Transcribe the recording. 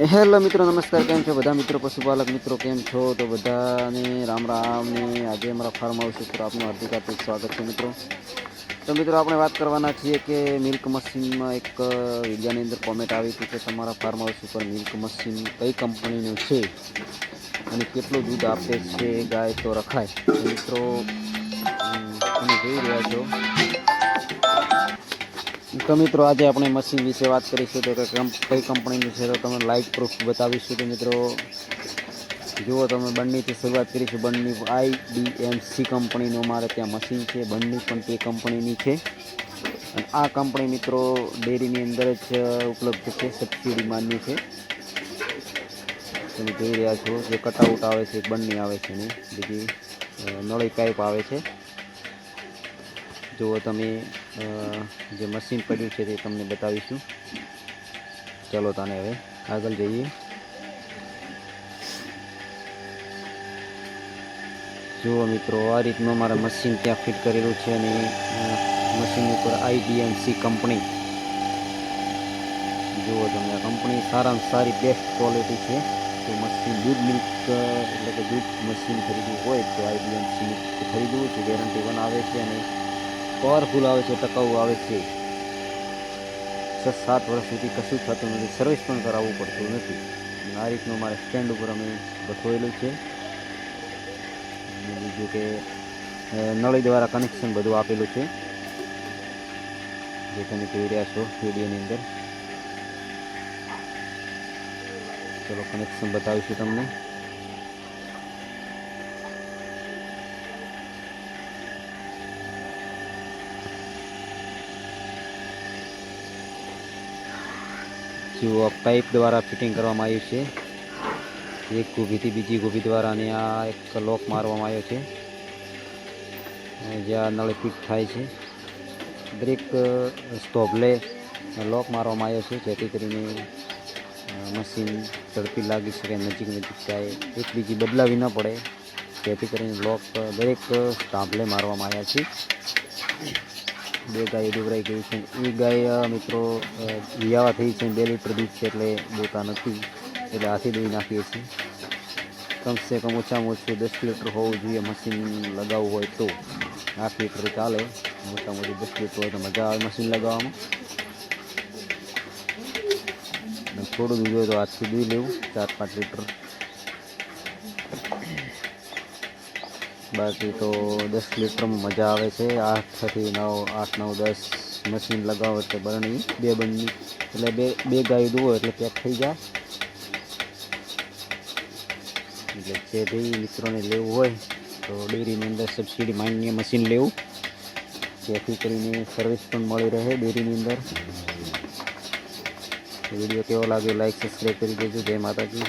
Hello મિત્રો, નમસ્કાર. કેમ છો? બધા મિત્રો, પશુપાલક મિત્રો, કેમ છો? તો બધાને રામ રામ ને આજે અમારા ફાર્મ હાઉસ ઉપર આપનું હાર્દિક હાર્દિક સ્વાગત છે મિત્રો. તો મિત્રો, આપણે વાત કરવાના છીએ કે મિલ્ક મશીનમાં એક વિડીયાની અંદર કોમેન્ટ આવી હતી કે તમારા ફાર્મ હાઉસ ઉપર મિલ્ક મશીન કઈ કંપનીનું છે? અને કેટલું દૂધ આપે છે? ગાય તો રખાય. મિત્રો તમે જોઈ રહ્યા છો. તો મિત્રો આજે આપણે મશીન વિશે વાત કરીશું તો કઈ કંપનીની છે તો તમે લાઈવ પ્રૂફ બતાવીશું તો મિત્રો. જુઓ તમે બંનેથી શરૂઆત કરીશું. બંને આઈડીએમસી કંપનીનું અમારે ત્યાં મશીન છે. બંને પણ તે કંપનીની છે. અને આ કંપની મિત્રો ડેરીની અંદર જ ઉપલબ્ધ છે. સબસિડી માન્ય છે. તમે જોઈ રહ્યા છો. જે કટઆઉટ આવે છે બંને આવે છે ને. બીજી નળી પાઇપ આવે છે. જુઓ તમે જે મશીન પડ્યું છે તે તમને બતાવીશું. ચાલો તને હવે આગળ જઈએ. જુઓ મિત્રો, આ રીતનું મારા મશીન ત્યાં ફિટ કરેલું છે અને મશીન ઉપર આઈડીએમસી કંપની જુઓ તમે આ કંપની સારામાં સારી બેસ્ટ ક્વોલિટી છે. તો મશીન દૂધ મિલ્ક એટલે કે દૂધ મશીન ખરીદવું હોય તો આઈબીએમસી ખરીદવું છે ગેરંટી પણ આવે છે અને પાવરફુલ આવે છે, ટકાઉ આવે છે. છ સાત વર્ષ સુધી કશું થતું નથી. સર્વિસ પણ કરાવવું પડતું નથી. આ રીતનું મારે સ્ટેન્ડ ઉપર અમે ગોઠવેલું છે. બીજું કે નળી દ્વારા કનેક્શન બધું આપેલું છે. જે તમે જોઈ રહ્યા છો વિડીયોની અંદર. ચલો કનેક્શન બતાવીશું તમને. જુઓ પાઇપ દ્વારા ફિટિંગ કરવામાં આવ્યું છે. એક ગોભીથી બીજી ગોભી દ્વારા અને આ એક લોક મારવામાં આવ્યો છે. જ્યાં નળ ફિટ થાય છે. દરેક સ્ટોભલે લોક મારવામાં આવ્યો છે. જેથી કરીને મશીન ઝડપી લાગી શકે, નજીક નજીક જાય. એક બીજી બદલાવી ન પડે. જેથી કરીને લોક દરેક સ્ટામ્પલે મારવામાં આવ્યા છે. બે ગાય ડુબરાઈ ગઈ છે. એ ગાય મિત્રો વિયાવા થઈ છે. બે લીટર દૂધ છે એટલે બોતા નથી. એટલે હાથી દોઈ નાખીએ છીએ. કમસે કમ ઓછામાં ઓછું દસ લીટર હોવું જોઈએ મશીન લગાવવું હોય તો. આઠ લીટર ચાલે. ઓછામાં ઓછું દસ લીટર હોય તો મજા આવે મશીન લગાવવામાં. થોડું દૂધ હોય તો હાથથી દૂધ લેવું. ચાર પાંચ લીટર. બાકી તો દસ લીટરમાં મજા આવે છે. આઠથી નવ, આઠ, નવ, દસ મશીન લગાવો એટલે બરણી બે બરની એટલે બે બે ગાય દુવો એટલે પેક થઈ જાય એટલે જે ભાઈ મિત્રોને લેવું હોય તો ડેરીની અંદર સબસિડી માન્ય મશીન લેવું. જેથી કરીને સર્વિસ પણ મળી રહે ડેરીની અંદર. વીડિયો કેવો લાગ્યો લાઈક સબસ્ક્રાઈબ કરી દેજો. જય માતાજી.